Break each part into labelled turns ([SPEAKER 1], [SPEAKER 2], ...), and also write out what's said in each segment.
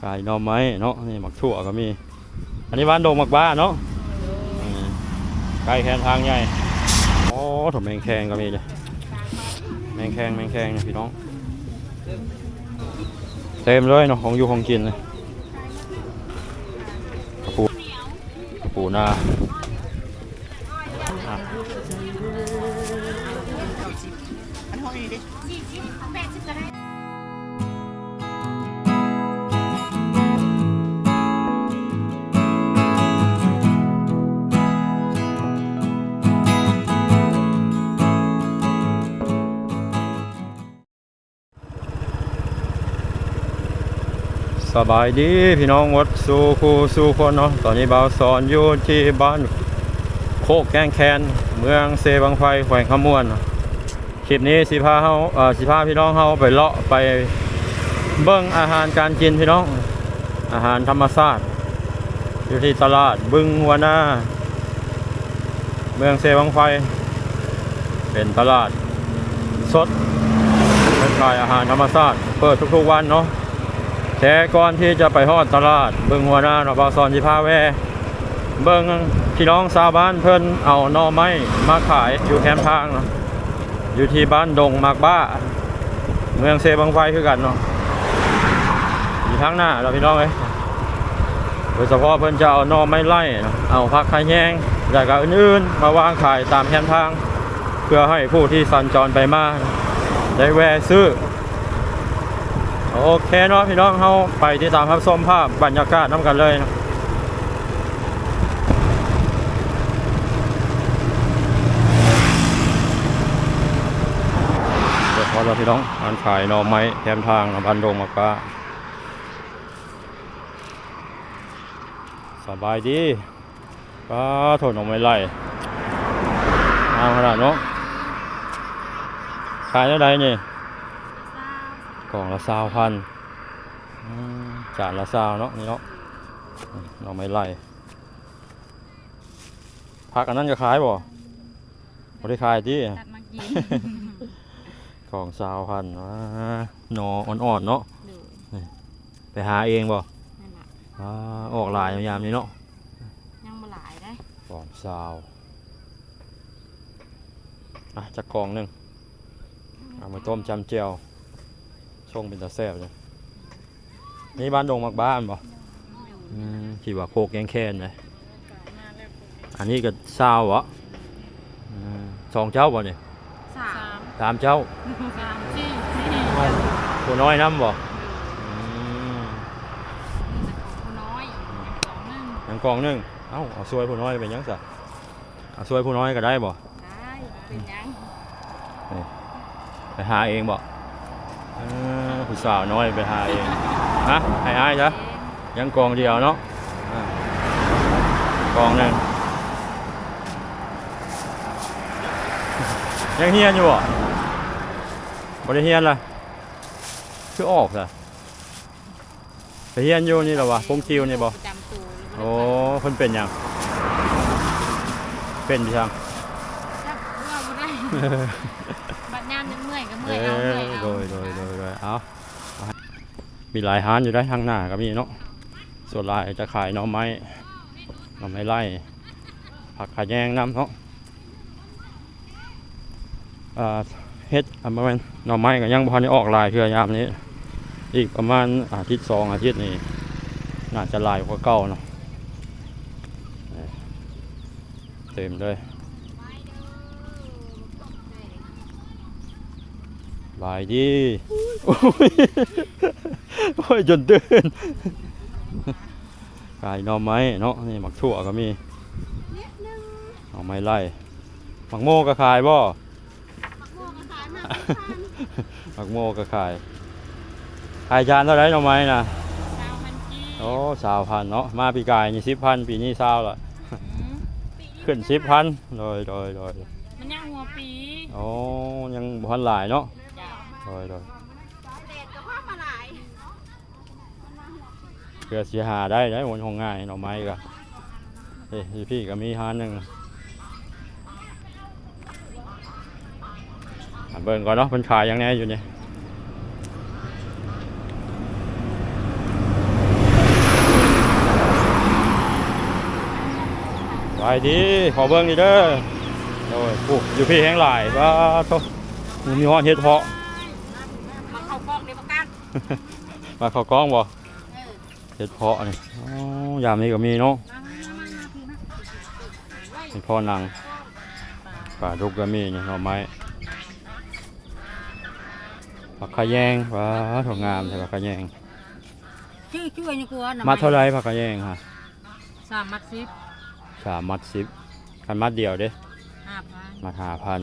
[SPEAKER 1] ไก่หน่อไม้เนาะนี่หมักถั่วก็มี อันนี้บ้านดงหมักบ้าเนาะไก่แคนทางใหญ่โอ้ถมแมงแคงก็มีเลยแมงแคงแมงแคงเนี่ยพี่น้อง เต็มเลยเนาะของอยู่ของกินเลยกระปูกระปูนา บายดีพี่น้องวัดสู่ครูสู่คนเนาะตอนนี้บ่าวสอนอยู่ที่บ้านโคกแกงแคนเมืองเซบังไฟแขวงขมวนคลิปนี้สิพาเฮาเอ่อสิพาพี่น้องเฮาไปเลาะไปเบิ่งอาหารการกินพี่น้อง อาหารธรรมชาติอยู่ที่ตลาดบึงหัวหน้า เมืองเซบังไฟ เป็นตลาดสดเป็นขายอาหารธรรมชาติเปิดทุกๆวันเนาะ แต่ก่อนที่จะไปฮอดตลาด เบิ่งหัวหน้าเนาะบ่าวสอนสิพาแวเบิ่งพี่น้องชาวบ้านเพิ่นเอาน่อไม้มาขายอยู่แคมทางเนาะอยู่ที่บ้านดงมากบ้า เมืองเซบังไฟคือกันเนาะอยู่ทางหน้าเราพี่น้องเอ้ยโดยเฉพาะเพิ่นจะเอาน่อไม้ไล่เนาะเอาผักไข่แยงแล้วก็อื่นๆมาวางขายตามแคมทาง เพื่อให้ผู้ที่สัญจรไปมาได้แวะซื้อ โอเคเนาะพี่น้องเขาไปที่ตามครับส้มภาพบรรยากาศน้ำกันเลยนะเดี๋ยวพอเราพี่น้องอันขายนอไม้แคมทางนะบันดงมากาสบายดีก็ถนหน่อไม้ไล่งามขนาดเนาะขายเท่าไหร่นี่ กล่องละสาวพันอืมจานละสาวเนาะนี่เนาะอืมเราไม่ไล่พักอันนั้นจะขายบ่บ่ได้ขายที่
[SPEAKER 2] ตัดมากิน
[SPEAKER 1] กล่องสาวพันว้าหนออ่อนๆเนาะ
[SPEAKER 2] ดู
[SPEAKER 1] ไปหาเองบ่
[SPEAKER 2] นั่นแหละ
[SPEAKER 1] ว้าออกหลายยามๆนี้เนาะ
[SPEAKER 2] ยังมาหลายได้
[SPEAKER 1] กล่องสาวอะจักกล่องหนึงเอามาต้มจำเจียว ช่งเป็นตาแซ่บเลยนี่บ้านดงมักบ้านบ่อืมขี่ว่าโคกยังแค้นเลยอันนี้ก็เศร้าเหรออืมสองเจ้าบ่เนี่ย
[SPEAKER 2] สาม
[SPEAKER 1] สามเจ้า
[SPEAKER 2] สามสี่สี่
[SPEAKER 1] ตัวน้อยน้ำบ่อืม
[SPEAKER 2] ผู้น้อยสองหนึ่ง
[SPEAKER 1] ยังกองหนึงเอ้าเอาซวยผู้น้อยเป็นยังสะเอาซวยผู้น้อยก็ได้บ่
[SPEAKER 2] ได้เป็นยัง
[SPEAKER 1] ไปหาเองบ่ เออผู้สาวน้อยไปหาเองฮะให้อายจ้ะยังกองเดียวเนาะอ่ากองหนึงยังเฮียนอยู่บ่บ่ได้เฮียนล่ะคือออกซะไปเฮียนอยู่นี่เหรอวะพงคิวนี่บ่
[SPEAKER 2] ประจำตัว
[SPEAKER 1] โอ้เพิ่นเป็นหยังเป็นพี่ช่าง
[SPEAKER 2] จับว่าบ่ได้ บัดยามยังเมื่อยก็
[SPEAKER 1] เอ
[SPEAKER 2] เมื่อยเอาเมื่อย
[SPEAKER 1] อ
[SPEAKER 2] เอา
[SPEAKER 1] โดยโดยโดยโดย เอามีหลายร้านอยู่ได้ทางหน้าก็มีเนาะส่วนลายจะขายหน่อไม้หน่อไม้ไล่ผักขะแยงน้ำเนาะเฮ็ดอันประมาณหน่อไม้ก็ยังบ่ทันได้ออกลายเพื่อยามนี้ อีกประมาณอาทิตย์สองอาทิตย์นี่น่าจะลายกว่าเก่าเนาะเต็มเลย บายดีโอ้ยจนเดินขายน่อไม้เนาะนี่หมักถั่วก็มีหน่อไม้ไล่หมักโมก็ขายบ่หมักโมก็ขายขายจานเท่าไรหน่อไม้นะ
[SPEAKER 2] สาวพันจี
[SPEAKER 1] โอ้สาวพันเนาะมาปีกายนี่สิบพันปีนี้สาวละขึ้นสิบพันโดยโดยโดย
[SPEAKER 2] มันยังหัวปี
[SPEAKER 1] โอ้ยังบ่ทันหลายเนาะ โดยดเกัอมยเพื่อเสียหาได้ได้หมดของง่ายหน่อไม้ก็เฮ้พี่ก็มีหาหนึ่งเบิ่งก่อนเนาะมันขายยังไงอยู่เนี่ยไปดีขอเบิ่งดีเด้อโอ้ยปุ๊อยู่พี่แห้งหลายว่าทุกมีหอนเฮ็ดเพาะ
[SPEAKER 3] มาเข้ากล้อง
[SPEAKER 1] บ่
[SPEAKER 3] เออ
[SPEAKER 1] เฮ็ดเพาะนี่อ๋อยามนี้ก็มีเนาะ
[SPEAKER 3] มามามามาพี่มา
[SPEAKER 1] เฮ็ดเพาะนางป่าดุกก็มีนี่หน่อไม้ผักขะแยงว้าถงงามใช่ผักขะแยง
[SPEAKER 3] ชื่อช่วยนี่กูว่า
[SPEAKER 1] มัดเท่าไรผักกระแยงฮะ
[SPEAKER 3] สามมัดสิบ
[SPEAKER 1] สามมัดสิบคันมัดเดียวเด้
[SPEAKER 3] ห้าพัน
[SPEAKER 1] มัดห้าพัน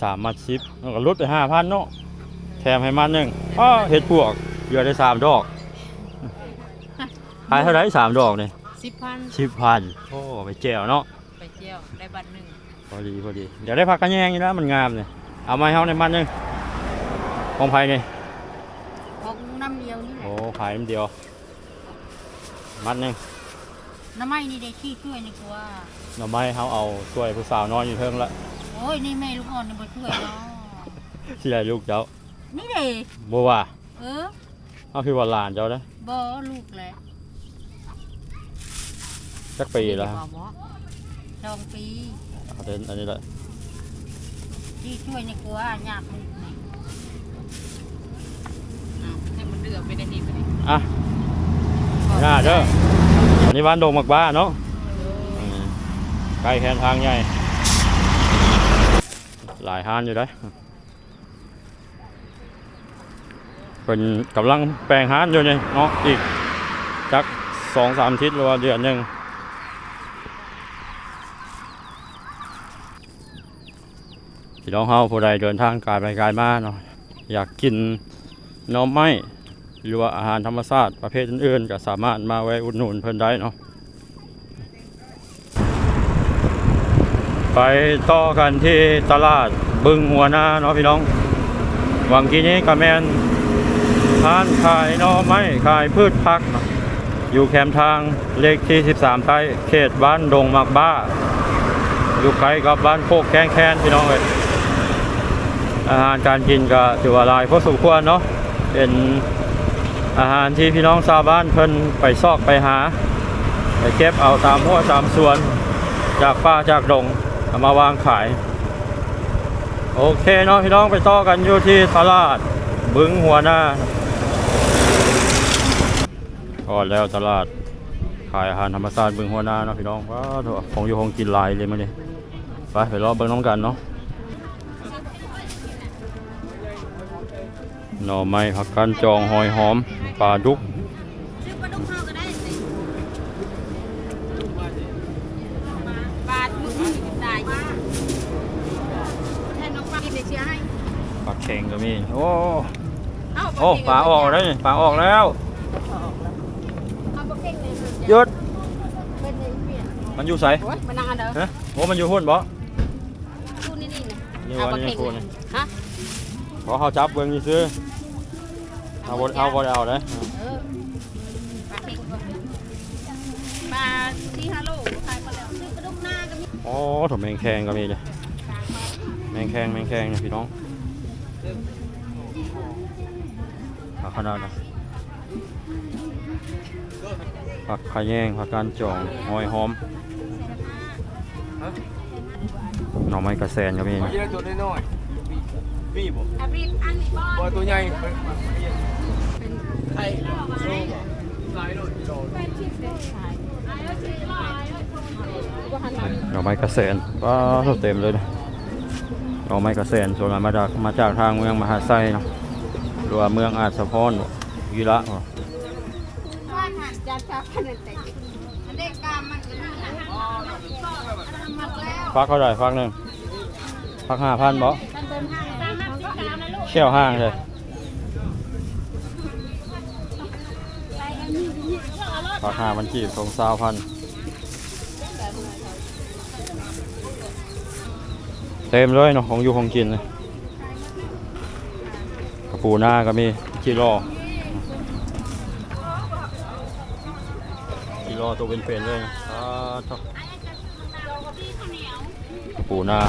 [SPEAKER 1] สามมัดสิบแล้วก็ลดไปห้าพันเนาะแถ มให้มัดหนึ่งอ้อเห็ดพวกเหลือได้สามดอกขายเท่าไรสามดอกเนี่ย
[SPEAKER 3] สิบพัน
[SPEAKER 1] สิบพันโอ้ไปแจวเนาะ
[SPEAKER 3] ไปเที่ยวได้บัตรหนึ่ง
[SPEAKER 1] พอดีพอดีเดี๋ยวได้ผักกระแยงอยู่นะมันงามเลยเอามาให้เฮาในมัดหนึ่งของไผ่นี่
[SPEAKER 3] ของน้ำเดียวนี่แหละ
[SPEAKER 1] โอ้ขายน้ำเดียว มัดหนึ่ง
[SPEAKER 3] น้ำไม้นี่ได้ชื่อช่วยนี่กูว่า
[SPEAKER 1] หน่อไม้เฮาเอาช่วยผู้สาวนอนอยู่เทิงละ
[SPEAKER 3] โอ้ยนี่แม่ลูกอ่อนนี่มาช่วยเนาะ
[SPEAKER 1] ที่ได้ลูกเจ้า
[SPEAKER 3] นี่เด้
[SPEAKER 1] บัวว่า
[SPEAKER 3] เออ
[SPEAKER 1] เอาคือว่าหลานเจ้าเด้อ
[SPEAKER 3] บ่ลูกแหละ
[SPEAKER 1] จักปีแล้ว
[SPEAKER 3] บ่บ่สองปี
[SPEAKER 1] เอาเดินอันนี้แหละ
[SPEAKER 3] ที่ช่วยนี่กูว่ายากลูกนี่อ้าวให้มันเดือดไปในนี้ไปดิ
[SPEAKER 1] อะหน้าเด้ออันนี้บ้านดงมักบ้าเนาะอืมใกล้แคนทางใหญ่หลายห้านอยู่ได้อ เป็นกำลังแปลงหานอยู่นี่เนาะอีกจักสองสามอาทิศหรือว่าเดือนหนึ่งพี่น้องเฮาผู้ใดเดินทางกายไปกายมาเนาะอยากกินน้อไม้หรือว่าอาหารธรรมชาติประเภทอื่นๆ ก็สามารถมาแวะอุดหนุนเพิ่นได้เนาะไปต่อกันที่ตลาดบึงหัวหน้าเนาะพี่น้องวังกี้นี้ก็แมน ร้านขายนอไม้ขายพืชผักเนาะอยู่แคมป์ทางเลขที่ 13ใต้เขตบ้านดงมักบ้า อยู่ใกล้กับบ้านโคกแข้งแค้นพี่น้องเลยอาหารการกินก็ถือว่าลายพอสมควรเนาะเป็นอาหารที่พี่น้องชาวบ้านเพิ่นไปซอกไปหาไปเก็บเอาตามหัวตามสวน จากป่าจากดงเอามาวางขาย โอเคเนาะพี่น้องไปต่อกันอยู่ที่ตลาดบึงหัวหน้า ก่อนแล้วตลาดขายอาหารธรรมชาติบึงหัวหน้าเนาะพี่น้องว้าวโถ่ของอยู่ของกินหลายเลยมื้อนี้ไปไปรอเบิ่งน้องกันเนาะหน่อไม้ผักกันจองหอยหอมปลาดุก
[SPEAKER 3] ชื่อปลาดุกเฮาก็ได้สิบาทมึงได้แทนน้องปลากินได้เชียร์ให้
[SPEAKER 1] ปลาเค็งก็มี โอ้
[SPEAKER 3] เอ้า
[SPEAKER 1] โอ้ปลาออกแล้วนี่ปลาออกแล้ว
[SPEAKER 3] เอาปลาเก่งเลย
[SPEAKER 1] หยุด
[SPEAKER 3] เป็นเลยเปลี่ยน
[SPEAKER 1] มัน อยู่ใส
[SPEAKER 3] โอ้ยมานั่งอันเด้อ
[SPEAKER 1] ฮะโอ้มันอยู่หุ่นบ่
[SPEAKER 3] พูดนี่นี่
[SPEAKER 1] นี่
[SPEAKER 3] เอา
[SPEAKER 1] ว่า
[SPEAKER 3] ปลา
[SPEAKER 1] นี่
[SPEAKER 3] เก่ง
[SPEAKER 1] พูด
[SPEAKER 3] เล
[SPEAKER 1] นี่
[SPEAKER 3] ยฮะ
[SPEAKER 1] ขอเขาจับเบิ่งนี่ซื้อเอาบ่เอาบ่ได้เอาเด้อ
[SPEAKER 3] เออปลาเก่งปลาที่ฮัลโหลขายปลาแล้วซื้อปลาดุกหน้าก็มี
[SPEAKER 1] โอ้ถมแมงแคงก็มีเลยแมงแคงแมงแคงเนี่ยพี่น้องผักขนาดนะผักขะแยงผักกานจองหอยหอม หน่อไม้กระแสนก็มี
[SPEAKER 4] เอาเยอะตัวน้อยๆมีบ่
[SPEAKER 3] อาบีบอันบอ
[SPEAKER 4] บ่
[SPEAKER 3] ล
[SPEAKER 4] ตัวใหญ่ไข่โซ่บ่หลายโลกิโล
[SPEAKER 1] หน่อไม้กระแสนว้าวเต็มเลยนะหน่อไม้กระแสนส่วนมากมาจากมาจากทางเมืองมหาไซเนาะหรือว่าเมืองอาจสะพรวีระบ่
[SPEAKER 3] ว่าหันจานชาพันธุ์แต่มันได้กามมันก็มีหันหมดแล้ว
[SPEAKER 1] ฟักเท่าไหร่ฟักหนึ่งฟักห้าพันบ่
[SPEAKER 3] กันเชี่
[SPEAKER 1] ยวห้างเลยฟักห้ามันจีบทรงสาวพันเต็มเลยเนาะของอยู่ของกินเลยกระปูหน้าก็มีจิโร่จิโร่ตัวเป็นๆเลยนะอ่าท่ากระ ปูหน้า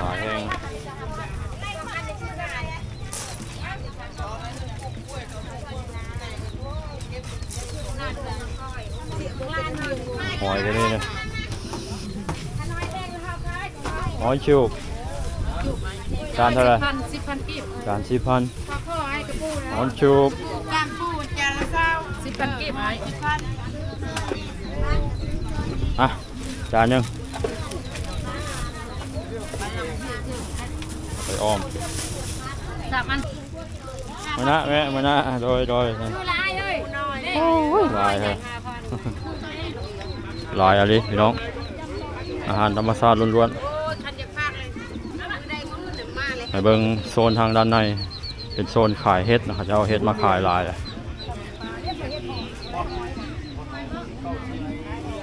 [SPEAKER 1] สายแห้งหอยกันนี่นะหอยชิวจานเท่าไหร
[SPEAKER 2] พันสิบพันกีบ
[SPEAKER 1] จานสี่พัน
[SPEAKER 3] พ่อพ่อให้กระปู
[SPEAKER 1] หอยชิว
[SPEAKER 3] กามปูจานละเก้า
[SPEAKER 2] สิบพันกีบไอ้
[SPEAKER 3] พัน
[SPEAKER 1] อะ จานหนึ่งไปอ้อม
[SPEAKER 2] สามอัน
[SPEAKER 1] มานะแม่มานะโดยโดย
[SPEAKER 2] ดูลายเลยนี่
[SPEAKER 1] โอ้ยลายครับ
[SPEAKER 2] ห้าพัน
[SPEAKER 1] ลายอะไรพี่น้อง อาหารธรรมชาติล้วน
[SPEAKER 3] โอ้ทันจะพากเลยได้มือหนึ่งมาเลย
[SPEAKER 1] ๆให้เบิ่งโซนทางด้านใน เป็นโซนขายเห็ดนะครับจะเอาเห็ดมาขายหลายเลย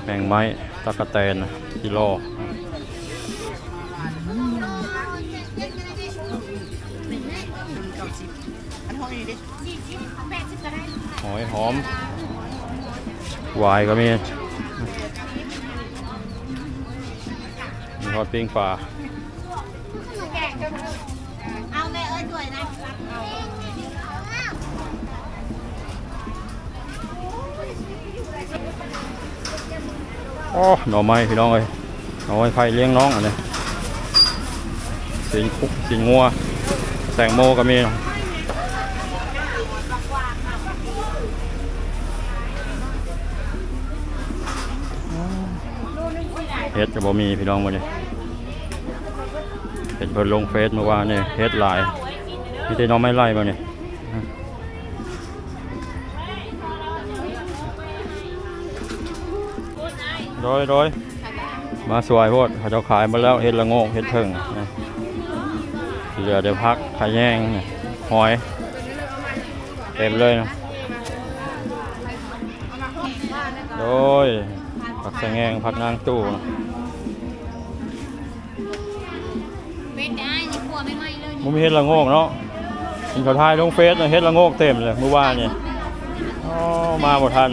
[SPEAKER 1] แมงไม้ ตะกะแตนกิโลหอยหอมวายก็มีมีทอดปิ้งปลา
[SPEAKER 3] เอาแม่เอ้ยด้วยนะ
[SPEAKER 1] โอ้หน่อไม้พี่น้องเอ้ยหน่อไม้ไฟเลี้ยงน้องอันนี้สินคุกสินงัว แตงโมก็มีเฮ็ดจะบ่มีพี่น้องมื้อนี้เห็นเพิ่นลงเฟซเมื่อวานนี่เฮ็ดหลายมีแต่น้องไม้ไล่บ่นี่ย โดยโดยมาสวยโพดเขาจ้าขายมาแล้วเฮ็ดละโงกเฮ็ดเพิ่งเหลือเดี๋ยวพักขายแยงหอย เต็มเลยนะโดยผักสะแงงผักนางตู้นะ
[SPEAKER 2] เวทได้นี่กลัวไม่ไหมเลย
[SPEAKER 1] มุมเฮ็ดละโงกเนาะกินข้าวทายลงเฟซเฮ็ดละโงกเต็มเลยเมื่อวานนี่อ๋อมาบ่ทัน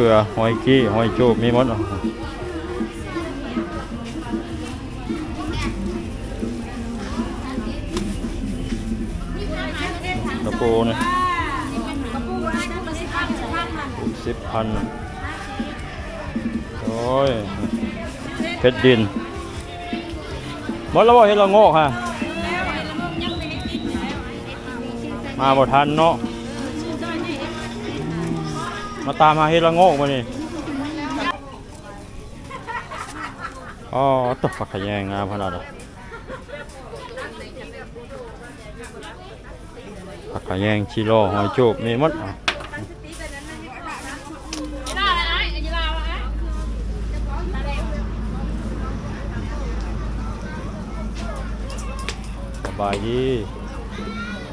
[SPEAKER 1] ขือหอยกี้หอยจูบมีหมดเนาะกระปูนี่สิบพันโอ้ยเพชรดินหมดแล้วบ่เฮ็ดละโงกฮะมาบ่ทันเนาะ มาตามหาเฮ็ดละโงกมานี่อ๋อตกฝักขะแยงงามขนาดนั้นผักขะแยงชิโร่หอยจูบมีหมดอะ
[SPEAKER 2] ยีราอะไรไอ้ยีราอะไร
[SPEAKER 1] สบายดี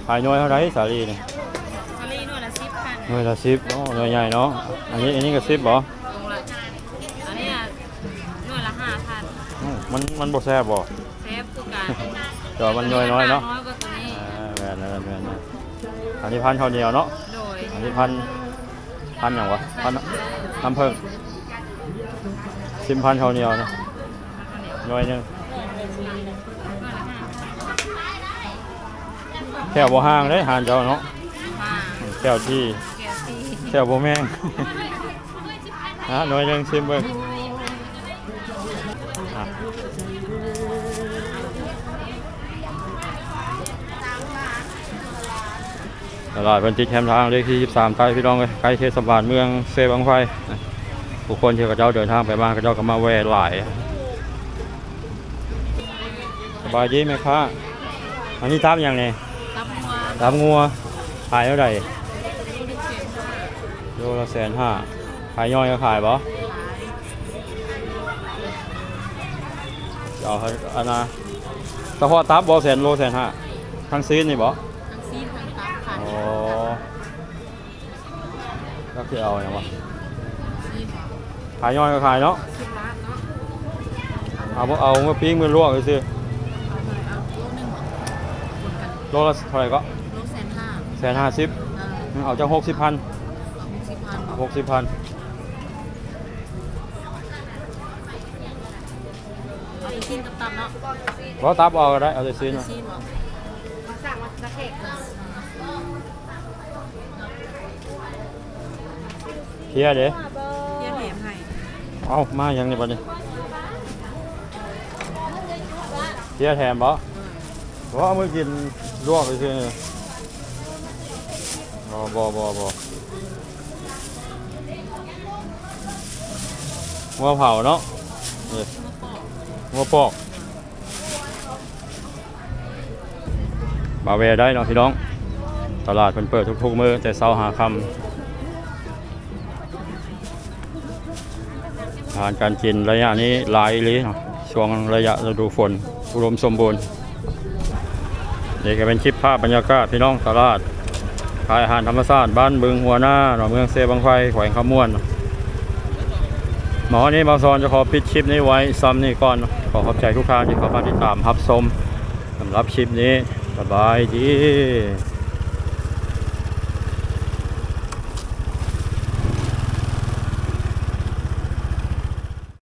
[SPEAKER 1] ขายน้อยเท่าไรสาลีนี่
[SPEAKER 2] ท หน่วยละสิบ
[SPEAKER 1] เนาะหน่วยใหญ่เนาะ อันนี้อันนี้ก็สิบบ่
[SPEAKER 2] ลงละอันนี้อะหน่วยละห้าพัน
[SPEAKER 1] อืมมันมันบ่แซ่บบ่
[SPEAKER 2] เซฟคือการ
[SPEAKER 1] แต่ว่ามันน้อยน้อยๆเนาะ
[SPEAKER 2] น้อยกว่าตัวนี้
[SPEAKER 1] อ่าแม่นแม่นแม่นแม่นอันนี้พันข้าวเหนียวเนาะ
[SPEAKER 2] โดย
[SPEAKER 1] อันนี้พันพันอย่างวะพันน้ำเพิ่งสิมพันข้าวเหนียวนะหน่อยหนึงแค่บ่ห่างเลยหานเจ้าเนาะ
[SPEAKER 2] มา
[SPEAKER 1] แค่ที่
[SPEAKER 2] แกซี่
[SPEAKER 1] แค่บ่แม่งฮะหน่อยหนึงชิมเบิ่งอะตลาดวันจิตแคมทางเลขที่ 23ใต้พี่น้องเลยใกล้เทศบาลเมืองเซบังไฟนะผู้คนที่กับเจ้าเดินทางไปบ้านกับเจ้าก็มาแวะหลาย สบายดีไหมคะอันนี้ทับอย่างไง
[SPEAKER 2] รับมัว
[SPEAKER 1] ทับงัวขายเท่าไหร่โลละแสนห้าขายย่อยก็ขายบ่เอาให้อันนะเฉพาะทับบ่แสนโลแสนห้าทั้งซีนนี่บ่
[SPEAKER 2] ทั้งซีนทั้งตับค่ะ
[SPEAKER 1] อ๋อก็คือเอาอย่างวะ
[SPEAKER 2] ซีน
[SPEAKER 1] ขายย่อยก็ขายเนาะ
[SPEAKER 2] สิบล้านเนาะ
[SPEAKER 1] เอาบ่เอาเมื่อปิ้งมือลวกซื้อ
[SPEAKER 2] เอาเลยเอาโลหนึ่งคนกัน
[SPEAKER 1] โลละเท่าไหร่ก็
[SPEAKER 2] โลแสนห้า
[SPEAKER 1] แสนห้าสิบ
[SPEAKER 2] เออ
[SPEAKER 1] เอาจังหกสิบพัน
[SPEAKER 2] เอา หกสิบพัน
[SPEAKER 1] หกสิบพัน
[SPEAKER 2] เอาไปซีนกับตับเนาะ
[SPEAKER 1] เพราะตับเอาก็ได้ เอาแต่ซีนมา
[SPEAKER 2] ซีนเนาะ
[SPEAKER 3] มาสั่งมาสักเค้ก
[SPEAKER 1] เฮียเด้
[SPEAKER 2] เทียนแหมให้
[SPEAKER 1] เอามายังนี่บัดนี้เฮียแถมบ่ว่าเอามือกินลวกไปซื่อนี่บ่บ่บ่บ่ หัวเผาเนาะหัวปอกมาเวได้เนาะพี่น้อง ตลาดเพิ่นเปิดทุกๆมื้อแต่เช้าหาคำอาหารการกินระยะนี้หลายอีหลีเนาะช่วงระยะฤดูฝนอุดมสมบูรณ์นี่ก็เป็นคลิปภาพบรรยากาศพี่น้องตลาดขายอาหารธรรมชาติบ้านบึงหัวหน้าเนาะเมืองเซบังไฟแขวงขมวนเนาะ หมอนี้มาซอนจะขอปิดคลิปนี้ไว้ซ้ำนี่ก่อนขอขอบใจทุกท่านที่เข้ามาติดตามรับชมสำหรับคลิปนี้สบายดี